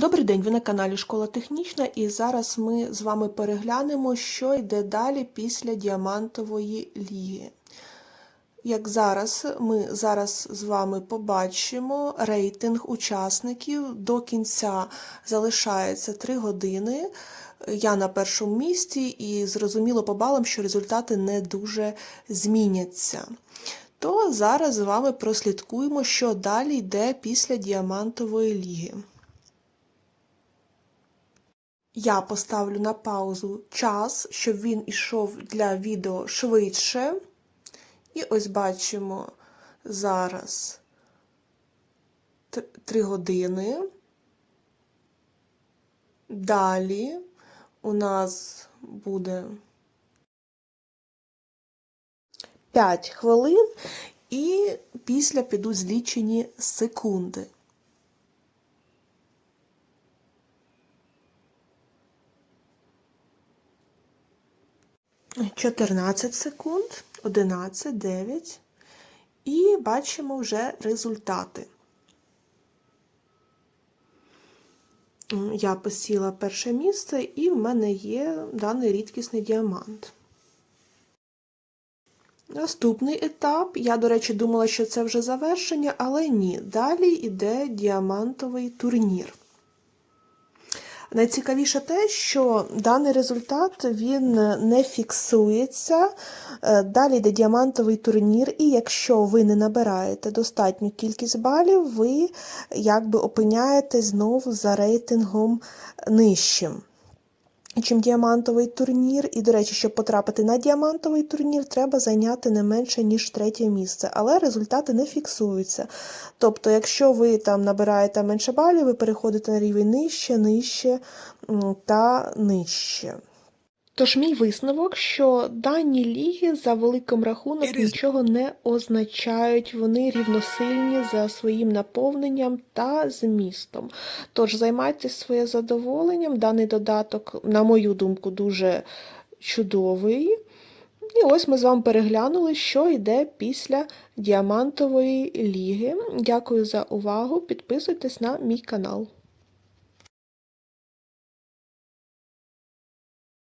Добрий день, ви на каналі Школа Технічна, і зараз ми з вами переглянемо, що йде далі після діамантової ліги. Як зараз, ми зараз з вами побачимо рейтинг учасників. До кінця залишається 3 години. Я на першому місці, і зрозуміло по балам, що результати не дуже зміняться. То зараз з вами прослідкуємо, що далі йде після діамантової ліги. Я поставлю на паузу час, щоб він ішов для відео швидше. І ось бачимо зараз 3 години. Далі у нас буде 5 хвилин, і після підуть злічені секунди. 14 секунд, 11, 9. І бачимо вже результати. Я посіла перше місце, і в мене є даний рідкісний діамант. Наступний етап. Я, до речі, думала, що це вже завершення, але ні. Далі йде діамантовий турнір. Найцікавіше те, що даний результат він не фіксується. Далі йде діамантовий турнір, і якщо ви не набираєте достатню кількість балів, ви якби опиняєтесь знову за рейтингом нижчим. Чим діамантовий турнір, і, до речі, щоб потрапити на діамантовий турнір, треба зайняти не менше, ніж третє місце, але результати не фіксуються. Тобто, якщо ви там набираєте менше балів, ви переходите на рівень нижче, нижче та нижче. Тож мій висновок, що дані ліги за великим рахунок нічого не означають, вони рівносильні за своїм наповненням та змістом. Тож займайтесь своє задоволенням. Даний додаток, на мою думку, дуже чудовий. І ось ми з вами переглянули, що йде після діамантової ліги. Дякую за увагу! Підписуйтесь на мій канал.